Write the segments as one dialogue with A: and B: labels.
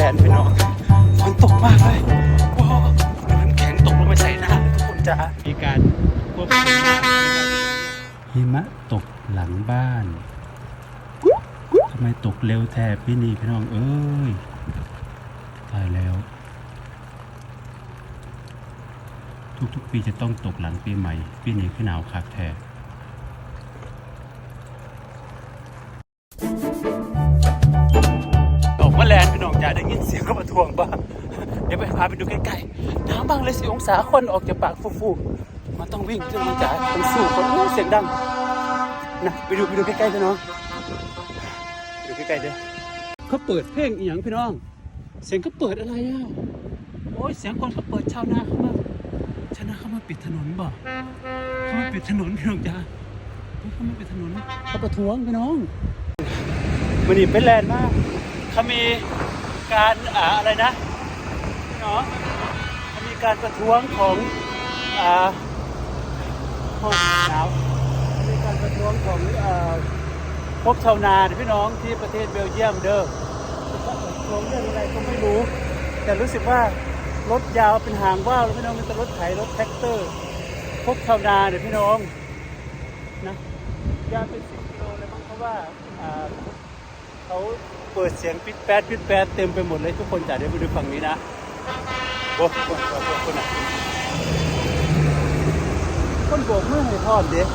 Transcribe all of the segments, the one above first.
A: แดนพี่น้องฝนตกมากเลยว้าวน้ำแข็งตกลงไปใส่หน้าทุกคนจ้ามีการควบหิมะตกหลังบ้านทำไมตกเร็วแทบพี่นี่พี่น้องเอ้ยตายแล้ว ทุกๆปีจะต้องตกหลังปีใหม่พี่นี้ขึ้นหนาวคักแท้ น้องอย่าได้ยินเสียงก็มาทวงบ้างเดี๋ยวไปพาไปดูใกล้ๆนาวบ้างเลยสิองศาคนออกจากปากฟูๆมันต้องวิ่งขึ้นมาจ่ายต้องสู้คนโอ้เสียงดังนะไปดูไปดูใกล้ๆพี่น้องไปดูใกล้ๆเด้อเขาเปิดเพลงอีหยังพี่น้อง เสียงเขาเปิดอะไรอะโอ้ยเสียงคนเขาเปิดชาวนาเข้ามาชาวนาเข้ามาปิดถนนบ่เขามาปิดถนนพี่น้องจ้าเฮ้ยเขามาปิดถนนเขาประท้วงพี่น้องมันนี่เป็นแลนด์มากเขามี การออะไรนะพี่น้องเขามีการประท้วงของอ่าห้องหนาวมีการประท้วงของอ่าพวกชาวนาเนี่ยพี่น้องที่ประเทศเบลเยียมเด้อลงเรื่องอะไรก็ไม่รู้ แต่รู้สึกว่ารถยาวเป็นหางว่าวพี่น้องมันจะรถไถรถแท็กเตอร์พวกชาวนาเนี่ยพี่น้องนะยาวเป็นสิบกิโลเลยมั้งเพราะว่า เขาเปิดเสียงปิดแปดปิดแปดเต็มไปหมดเลยทุกคนจ่าเดี๋ยวไปดูฝั่งนี้นะโอ้โหโอ้โหโอ้โหคนอะคนโบกมือให้พร้อมเด็ก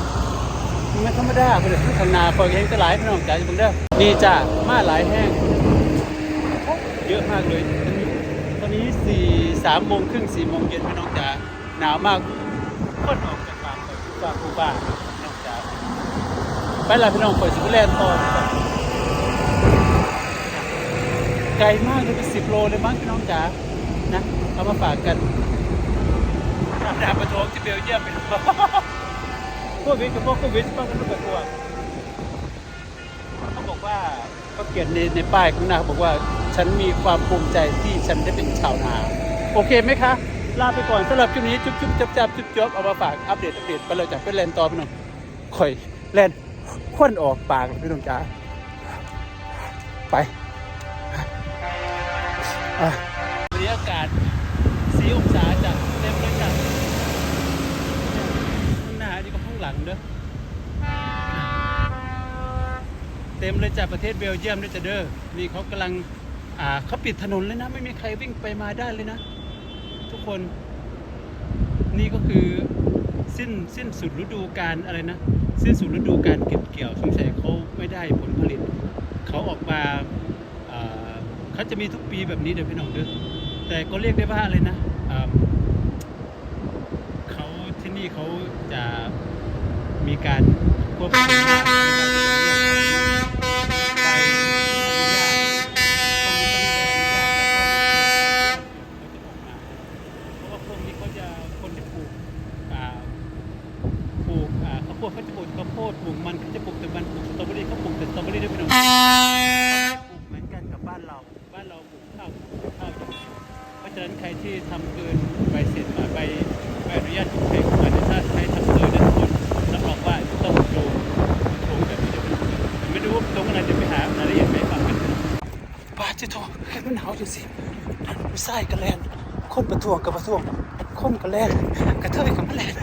A: มันไม่ธรรมดาคนเดียวทางนาคอยเองจะหลายพี่น้องจ่าอยู่เบิ่งเด้อนี่จ้ามาหลายแห้งเยอะมากเลยตอนนี้สี่สามโมงครึ่งสี่โมงเย็นพี่น้องจ๋าหนาวมากคนออกจากบ้านไปทุกบ้านทุกบ้านพี่น้องจ๋าไปละพี่น้องเปิดสิบแลนต่อน ไกลมากเลยเป็นสิบโลเลยมั้งพี่น้องจ๋านะเอามาฝากกันดาบประท้วงที่เบลเยียมเป็นโควิดกับพวกโควิดป้องกันประท้วงเขาบอกว่าเขาเขียนในในป้ายข้างหน้าเขาบอกว่าฉันมีความภูมิใจที่ฉันได้เป็นชาวนา โอเคไหมคะลาไปก่อนสำหรับคลิปนี้จุ๊บจุ๊บจับจับจุ๊บจุ๊บเอามาฝากอัปเดตอัปเดตไปเลยจากเป็นแลนต่อพี่น้องข่อยแลนควนออกปากพี่น้องจ้าไป อะวันนี้อากาศสีองศาจัดเต็มเลยจ้ะข้างหน้านี่ก็ข้างหลังเด้อเต็มเลยจากประเทศเบลเยียมด้วยจ้ะเด้อนี่เขากำลังอ่าเขาปิดถนนเลยนะ ไม่มีใครวิ่งไปมาได้เลยนะ ทุกคน นี่ก็คือสิ้นสิ้นสุดฤดูการอะไรนะ สิ้นสุดฤดูการเก็บเกี่ยวสงสัยเขาไม่ได้ผลผลิต เขาออกมา เขาจะมีทุกปีแบบนี้เดี๋ยวพี่น้องเด้อแต่ก็เรียกได้ว่าอะไรนะเขาที่นี่เขาจะมีการควบคุมว่าใบอนุญาตตรงนี้ต้องมีใบอนุญาตแล้วก็มีเขาจะออกมาเพราะว่าพวกนี้เขาจะคนที่ปลูกปลูกอ่าข้าวโพดเขาจะปลูกข้าวโพดปลูกมันเขาจะปลูกแต่มันปลูกสตรอเบอรี่เขาปลูกแต่สตรอเบอรี่ด้วยพี่น้องปลูกเหมือนกันกับบ้านเรา ฉะนั้นใครที่ทำเกินใบเสร็จใบใบอนุญาตทุกแห่งอาจจะถ้าใช้ทำเกินนะทุกคนรับรองว่าต้องโดนโดนแบบนี้เดี๋ยวไม่รู้ว่าตรงนั้นจะไปหารายละเอียดไปฟังกันบ้าจะโทรแค่มันหนาวอยู่สิผู้ชายกระแลนคนประท้วงกับประท้วงคนกระแลนกระเทยกับกระแลน